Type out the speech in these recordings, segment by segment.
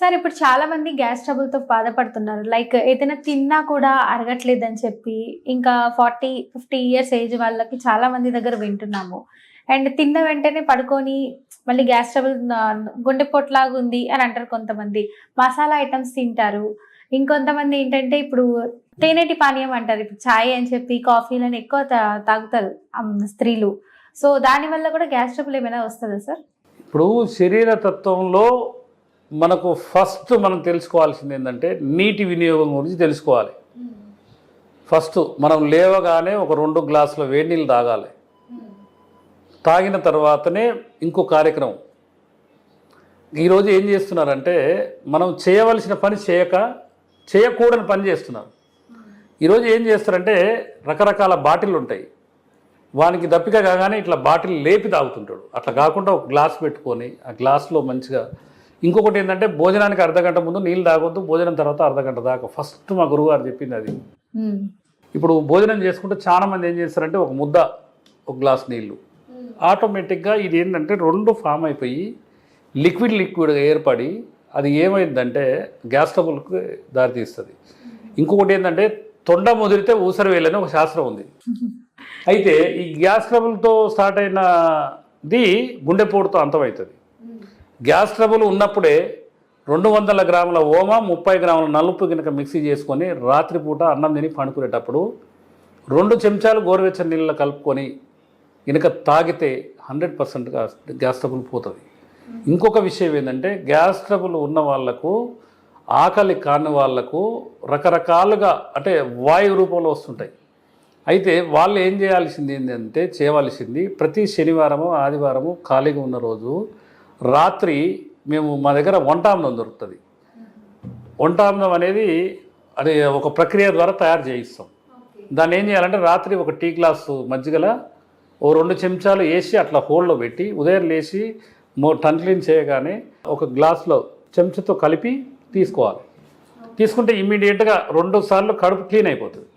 Sir ఇప్పుడు చాలా మంది గ్యాస్ ట్రబుల్తో బాధపడుతున్నారు. లైక్ ఏదైనా తిన్నా కూడా అరగట్లేదని చెప్పి ఇంకా ఫార్టీ ఫిఫ్టీ ఇయర్స్ ఏజ్ వాళ్ళకి చాలా మంది దగ్గర వింటున్నాము. అండ్ తిన్న వెంటనే పడుకొని మళ్ళీ గ్యాస్ ట్రబుల్ గుండెపోట్లాగా ఉంది అని అంటారు కొంతమంది. మసాలా ఐటమ్స్ తింటారు. ఇంకొంతమంది ఏంటంటే ఇప్పుడు తేనెటి పానీయం అంటారు. ఇప్పుడు ఛాయ్ అని చెప్పి కాఫీలని ఎక్కువ తాగుతారు స్త్రీలు. సో దాని వల్ల కూడా గ్యాస్ ట్రబుల్ ఏమైనా వస్తుందా సార్? ఇప్పుడు శరీర తత్వంలో మనకు ఫస్ట్ మనం తెలుసుకోవాల్సింది ఏంటంటే నీటి వినియోగం గురించి తెలుసుకోవాలి. ఫస్ట్ మనం లేవగానే ఒక రెండు గ్లాసుల వేడి నీళ్ళు తాగాలి. తాగిన తర్వాతనే ఇంకో కార్యక్రమం. ఈరోజు ఏం చేస్తున్నారంటే మనం చేయవలసిన పని చేయక చేయకూడని పని చేస్తున్నారు. ఈరోజు ఏం చేస్తారంటే రకరకాల బాటిల్ ఉంటాయి. వానికి దప్పిక కాగానే ఇట్లా బాటిల్ లేపి తాగుతుంటాడు. అట్లా కాకుండా ఒక గ్లాస్ పెట్టుకొని ఆ గ్లాస్లో మంచిగా ఇంకొకటి ఏంటంటే భోజనానికి అర్ధ గంట ముందు నీళ్ళు తాగొద్దు భోజనం తర్వాత అర్ధ గంట దాకా. ఫస్ట్ మా గురువుగారు చెప్పింది అది. ఇప్పుడు భోజనం చేసుకుంటే చాలా మంది ఏం చేస్తారంటే ఒక ముద్ద ఒక గ్లాస్ నీళ్ళు. ఆటోమేటిక్గా ఇది ఏంటంటే రెండు ఫామ్ అయిపోయి లిక్విడ్ లిక్విడ్గా ఏర్పడి అది ఏమైందంటే గ్యాస్ ట్రబుల్కి దారితీస్తుంది. ఇంకొకటి ఏంటంటే తొండ ముదిరితే ఊసర వేలని ఒక శాస్త్రం ఉంది. అయితే ఈ గ్యాస్ ట్రబుల్తో స్టార్ట్ అయినది గుండెపోటుతో అంతమవుతుంది గ్యాస్ ట్రబుల్ ఉన్నప్పుడే రెండు వందల గ్రాముల ఓమ ముప్పై గ్రాముల నలుపు కనుక మిక్సీ చేసుకొని రాత్రిపూట అన్నం తిని పండుకునేటప్పుడు రెండు చెంచాలు గోరువెచ్చని నీళ్ళు కలుపుకొని కనుక తాగితే హండ్రెడ్ పర్సెంట్గా గ్యాస్ ట్రబుల్ పోతుంది. ఇంకొక విషయం ఏంటంటే గ్యాస్ ట్రబుల్ ఉన్న వాళ్ళకు ఆకలి కాని వాళ్ళకు రకరకాలుగా అంటే వాయు రూపంలో వస్తుంటాయి. అయితే వాళ్ళు ఏం చేయాల్సింది ఏంటంటే చేయవలసింది ప్రతి శనివారము ఆదివారము ఖాళీగా ఉన్న రోజు రాత్రి మేము మా దగ్గర వంటామనం దొరుకుతుంది. వంటామనం అనేది అది ఒక ప్రక్రియ ద్వారా తయారు చేయిస్తాం. దాన్ని ఏం చేయాలంటే రాత్రి ఒక టీ గ్లాసు మజ్జిగల ఓ రెండు చెంచాలు వేసి అట్లా హోల్లో పెట్టి ఉదయం లేచి మో టన్ క్లీన్ చేయగానే ఒక గ్లాస్లో చెంచాతో కలిపి తీసుకోవాలి. తీసుకుంటే ఇమ్మీడియట్గా రెండు సార్లు కడుపు క్లీన్ అయిపోతుంది.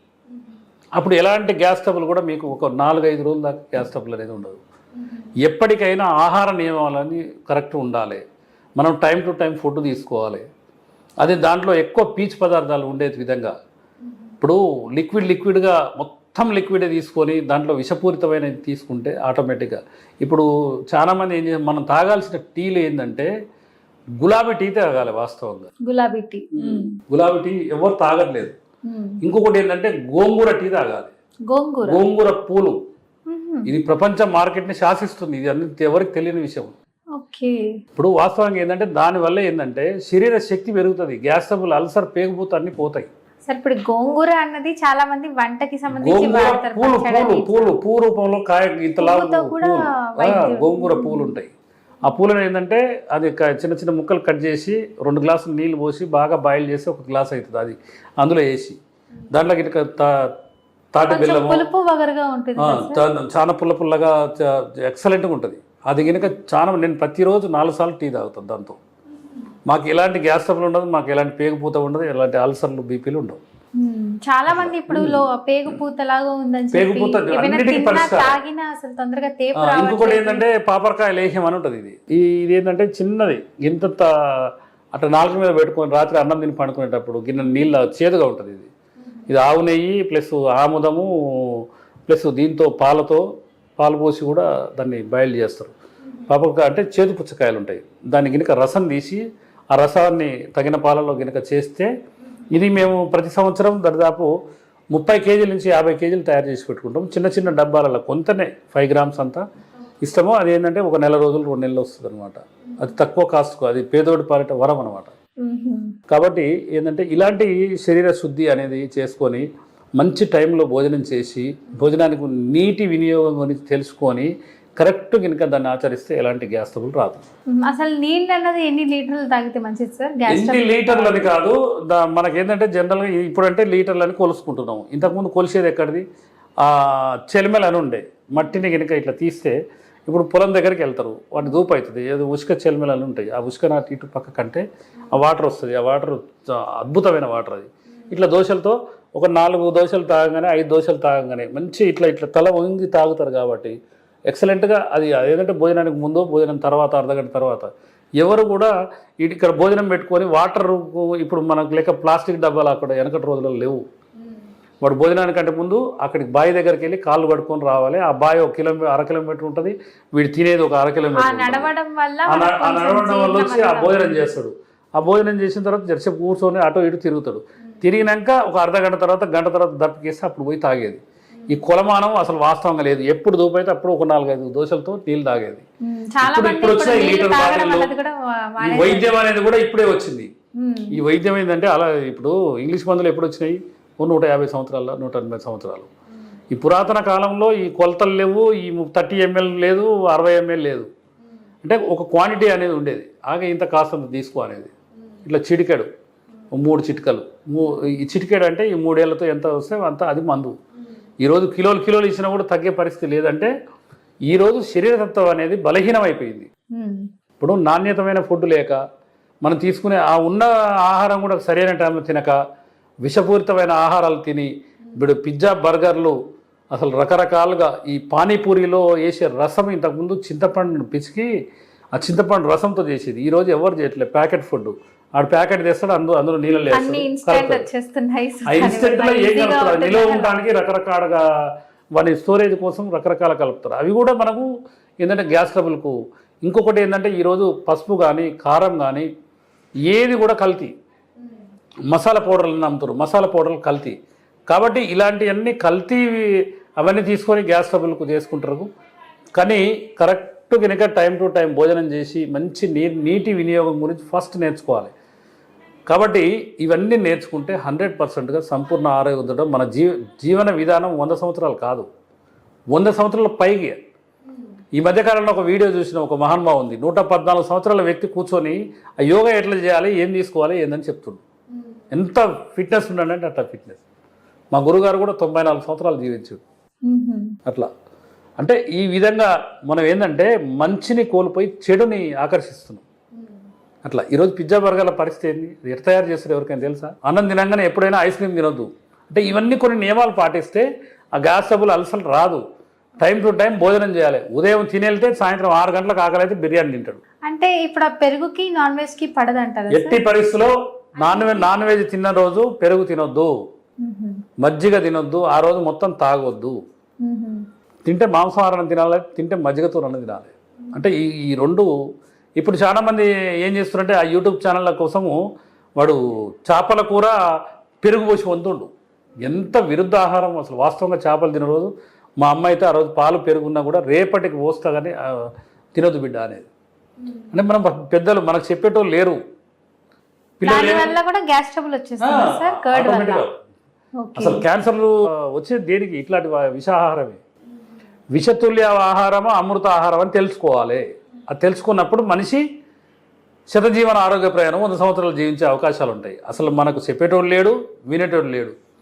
అప్పుడు ఎలాంటి గ్యాస్ ట్రబుల్ కూడా మీకు ఒక నాలుగైదు రోజుల దాకా గ్యాస్ ట్రబుల్ అనేది ఉండదు. ఎప్పటికైనా ఆహార నియమాలని కరెక్ట్ ఉండాలి. మనం టైం టు టైం ఫుడ్ తీసుకోవాలి. అదే దాంట్లో ఎక్కువ పీచు పదార్థాలు ఉండే విధంగా. ఇప్పుడు లిక్విడ్ లిక్విడ్గా మొత్తం లిక్విడే తీసుకొని దాంట్లో విషపూరితమైనది తీసుకుంటే ఆటోమేటిక్గా. ఇప్పుడు చాలామంది ఏం చేస్తారు మనం తాగాల్సిన టీలు ఏంటంటే గులాబీ టీ తాగాలి వాస్తవంగా. గులాబీ టీ. గులాబీ టీ ఎవరు తాగట్లేదు. ఇంకొకటి ఏంటంటే గోంగూర టీ తాగాలి. గోంగూర. గోంగూర పూలు. ఇది ప్రపంచ మార్కెట్ని శాసిస్తుంది. ఇది అన్ని ఎవరికి తెలియని విషయం. ఇప్పుడు వాస్తవంగా ఏంటంటే దానివల్ల ఏంటంటే శరీర శక్తి పెరుగుతుంది. గ్యాస్ ట్రబుల్ అల్సర్ పేగుపోతే అన్ని పోతాయి. సార్ ఇప్పుడు గోంగూర అన్నది చాలా మంది వంటకి సంబంధించి గోంగూర పూలు పూలు పూలు పూ రూపంలో కాయ ఇంతలా పువ్వుతో కూడా పూలు. గోంగూర ఉంటాయి ఆ పూలను ఏంటంటే అది చిన్న చిన్న ముక్కలు కట్ చేసి రెండు గ్లాసులు నీళ్ళు పోసి బాగా బాయిల్ చేసి ఒక గ్లాస్ అవుతుంది. అది అందులో వేసి. దాంట్లో ఇటుక తా- తాటి బెల్లము చాలా పుల్ల పుల్లగా ఎక్సలెంట్గా ఉంటుంది. అది కనుక చాలా నేను ప్రతిరోజు నాలుగు సార్లు టీ తాగుతాను దాంతో. మాకు ఎలాంటి గ్యాస్ ట్రబుల్ ఉండదు మాకు ఎలాంటి పేగుపూత ఉండదు ఎలాంటి అల్సర్లు బీపీలు ఉండవు. చాలా మంది ఇప్పుడు ఉందని పేగుపూత. తాగినా అసలు తొందరగా తేపు ఇంకొకటి ఏంటంటే పాపరకాయ లేహ్యం అని ఉంటుంది ఇది. ఇది ఏంటంటే చిన్నది. ఇంత అట్లా నాలుగు మీద పెట్టుకొని రాత్రి అన్నం తిని పండుకునేటప్పుడు గిన్నె నీళ్ళ చేదుగా ఉంటుంది ఇది. ఇది ఆవు నెయ్యి ప్లస్ ఆముదము ప్లస్ దీంతో పాలతో పాలు పోసి కూడా దాన్ని బాయిల్ చేస్తారు. పాపరకాయ అంటే చేదు పుచ్చకాయలు ఉంటాయి. దాన్ని గినక రసం తీసి ఆ రసాన్ని తగిన పాలలో గినక చేస్తే ఇది మేము ప్రతి సంవత్సరం దాదాపు ముప్పై కేజీల నుంచి యాభై కేజీలు తయారు చేసి పెట్టుకుంటాం. చిన్న చిన్న డబ్బాలలో కొంతనే ఫైవ్ గ్రామ్స్ అంతా ఇస్తాము. అది ఏంటంటే ఒక నెల రోజులు రెండు నెలలు వస్తుంది అనమాట అది తక్కువ కాస్ట్కు అది పేదోడి పాలిట వరం అనమాట కాబట్టి ఏంటంటే ఇలాంటి శరీర శుద్ధి అనేది చేసుకొని మంచి టైంలో భోజనం చేసి భోజనానికి నీటి వినియోగం గురించి తెలుసుకొని కరెక్ట్ కనుక దాన్ని ఆచరిస్తే ఎలాంటి గ్యాస్ ట్రబుల్ రాదు. అసలు నీళ్ళు అన్నది ఎన్ని లీటర్లు తాగితే మంచిది సార్? ఎన్ని లీటర్లు అని కాదు మనకేంటంటే జనరల్గా ఇప్పుడంటే లీటర్లు అని కొలుసుకుంటున్నాం ఇంతకుముందు కొలిసేది ఎక్కడిది? ఆ చెలిమెలు అని ఉండే. మట్టిని కనుక ఇట్లా తీస్తే ఇప్పుడు పొలం దగ్గరికి వెళ్తారు. వాటి దూపు అవుతుంది. ఏదో ఉసుక చెలిమెలు ఉంటాయి. ఆ ఉసుక నాటి ఇటు పక్క కంటే ఆ వాటర్ వస్తుంది. ఆ వాటర్ అద్భుతమైన వాటర్ అది. ఇట్లా దోశలతో ఒక నాలుగు దోశలు తాగగానే ఐదు దోశలు తాగగానే మంచి ఇట్లా ఇట్లా తల వంగి తాగుతారు కాబట్టి ఎక్సలెంట్గా అది ఏంటంటే భోజనానికి ముందు భోజనం తర్వాత అర్ధగంట తర్వాత ఎవరు కూడా ఇక్కడ భోజనం పెట్టుకొని వాటర్ ఇప్పుడు మనకు లేక ప్లాస్టిక్ డబ్బాలు అక్కడ వెనకటి రోజుల్లో లేవు. వాడు భోజనానికంటే ముందు అక్కడికి బావి దగ్గరికి వెళ్ళి కాళ్ళు పట్టుకొని రావాలి. ఆ బావి ఒక కిలోమీటర్ అర కిలోమీటర్ ఉంటుంది. వీడు తినేది ఒక అర కిలోమీటర్. నడవడం వల్ల వచ్చి ఆ భోజనం చేస్తాడు. ఆ భోజనం చేసిన తర్వాత జరసేపు కూర్చొని అటు ఇటు తిరుగుతాడు. తిరిగినాక ఒక అర్ధ గంట తర్వాత గంట తర్వాత దప్పికేస్తే అప్పుడు పోయి తాగేది. ఈ కులమానం అసలు వాస్తవంగా లేదు. ఎప్పుడు దూపైతే అప్పుడు ఒక నాలుగైదు దోశలతో నీళ్ళు తాగేది. ఇప్పుడు- వచ్చిన లీటర్ బాటిల్లో. ఈ. వైద్యం అనేది కూడా ఇప్పుడే వచ్చింది. ఈ వైద్యం ఏంటంటే అలా ఇప్పుడు ఇంగ్లీష్ మందులు ఎప్పుడు వచ్చినాయి? నూట యాభై సంవత్సరాల్లో నూట ఎనభై సంవత్సరాలు. ఈ పురాతన కాలంలో ఈ కొలతలు లేవు ఈ థర్టీ ఎంఎల్ లేదు అరవై ఎంఎల్ లేదు. అంటే ఒక క్వాంటిటీ అనేది ఉండేది. ఆగే ఇంత కాస్తంత తీసుకో అనేది. ఇట్లా చిటికెడు మూడు చిటికలు. మూ ఈ చిటికెడు అంటే ఈ మూడేళ్ళతో ఎంత వస్తే అంత అది మందు. ఈరోజు కిలోలు కిలోలు ఇచ్చినా కూడా తగ్గే పరిస్థితి లేదంటే ఈరోజు శరీరతత్వం అనేది బలహీనం అయిపోయింది ఉమ్, ఇప్పుడు నాణ్యతమైన ఫుడ్ లేక మనం తీసుకునే ఆ ఉన్న ఆహారం కూడా సరైన టైంలో తినక విషపూరితమైన ఆహారాలు తిని ఇప్పుడు పిజ్జా బర్గర్లు అసలు రకరకాలుగా ఈ పానీపూరిలో వేసే రసం ఇంతకుముందు చింతపండుని పిసికి ఆ చింతపండు రసంతో చేసేది. ఈ రోజు ఎవరు చేయట్లేదు ప్యాకెట్ ఫుడ్ ఆడు ప్యాకెట్ తెస్తాడు అందులో అందులో నీళ్ళు అన్ని ఇన్స్టెంట్లో ఏం కలుపుతారు? నిల్వ. ఉండడానికి రకరకాలుగా వాటి స్టోరేజ్ కోసం రకరకాల కలుపుతారు. అవి కూడా మనకు ఏంటంటే గ్యాస్ ట్రబుల్కు. ఇంకొకటి ఏంటంటే ఈరోజు పసుపు కానీ కారం కానీ ఏది కూడా కల్తీ. మసాలా పౌడర్లు అమ్ముతారు. మసాలా పౌడర్లు కల్తీ. కాబట్టి ఇలాంటివన్నీ కల్తీ అవన్నీ తీసుకొని గ్యాస్ ట్రబుల్కు చేసుకుంటారు. కానీ కరెక్ట్ కనుక టైం టు టైం భోజనం చేసి మంచి నీ నీటి వినియోగం గురించి ఫస్ట్ నేర్చుకోవాలి. కాబట్టి ఇవన్నీ నేర్చుకుంటే హండ్రెడ్ పర్సెంట్గా సంపూర్ణ ఆరోగ్యం ఉండడం మన జీవ జీవన విధానం వంద సంవత్సరాలు కాదు. వంద సంవత్సరాల పైకి ఈ మధ్యకాలంలో ఒక వీడియో చూసిన ఒక మహానుభావు ఉంది నూట పద్నాలుగు సంవత్సరాల వ్యక్తి కూర్చొని ఆ యోగా ఎట్లా చేయాలి? ఏం తీసుకోవాలి? ఏందని చెప్తుండ్రు ఎంత ఫిట్నెస్ ఉండండి అట్లా ఫిట్నెస్ మా గురుగారు కూడా తొంభై నాలుగు సంవత్సరాలు జీవించాడు ఉహుం. అట్లా. అంటే ఈ విధంగా మనం ఏంటంటే మంచిని కోల్పోయి చెడుని ఆకర్షిస్తున్నాం. అట్లా. ఈరోజు పిజ్జా బర్గర్ల పరిస్థితి ఏంది? ఎట్లా తయారు చేస్తారు ఎవరికైనా తెలుసా? అన్నం తినంగానే ఎప్పుడైనా ఐస్ క్రీమ్ తినొద్దు. అంటే ఇవన్నీ కొన్ని నియమాలు పాటిస్తే ఆ గ్యాస్ ట్రబుల్ అలసలు రాదు. టైం టు టైం భోజనం చేయాలి. ఉదయం తినేళ్తే సాయంత్రం ఆరు గంటలకు ఆకలి అయితే బిర్యానీ తింటాడు. అంటే ఇప్పుడు ఆ పెరుగుకి నాన్ వెజ్కి పడదంటారా ఎట్టి పరిస్థితిలో నాన్ వెజ్ నాన్ వెజ్ తిన్న రోజు పెరుగు తినొద్దు. మజ్జిగ తినొద్దు. ఆ రోజు మొత్తం తాగొద్దు. తింటే మాంసాహారం తినాలి తింటే మజ్జిగతో అన్నం తినాలి. అంటే ఈ ఈ రెండు ఇప్పుడు చాలామంది ఏం చేస్తున్నారంటే ఆ యూట్యూబ్ ఛానళ్ళ కోసము వాడు చేపల కూర పెరుగు పోసి వంతుండు ఎంత విరుద్ధ ఆహారం అసలు. వాస్తవంగా చేపలు తిన రోజు మా అమ్మ అయితే ఆ రోజు పాలు పెరుగున్నా కూడా రేపటికి పోస్తా కానీ ఆ, తినొద్దు బిడ్డ అనేది. అంటే మనం పెద్దలు మనకు చెప్పేటోళ్ళు లేరు. దాని వల్ల కూడా గ్యాస్ ట్రబుల్ వచ్చేస్తుంది సార్ కర్డ్ వల్ల. ఆటోమేటిక్గా ఓకే. అసలు క్యాన్సర్లు వచ్చేది దేనికి? ఇట్లాంటి విషాహారమే. విషతుల్య ఆహారమా అమృత ఆహారం అని తెలుసుకోవాలి. అది తెలుసుకున్నప్పుడు మనిషి శతజీవన ఆరోగ్య ప్రయాణం వంద సంవత్సరాలు జీవించే అవకాశాలు ఉంటాయి అసలు మనకు చెప్పేటోడు లేడు వినేటోడు లేడు.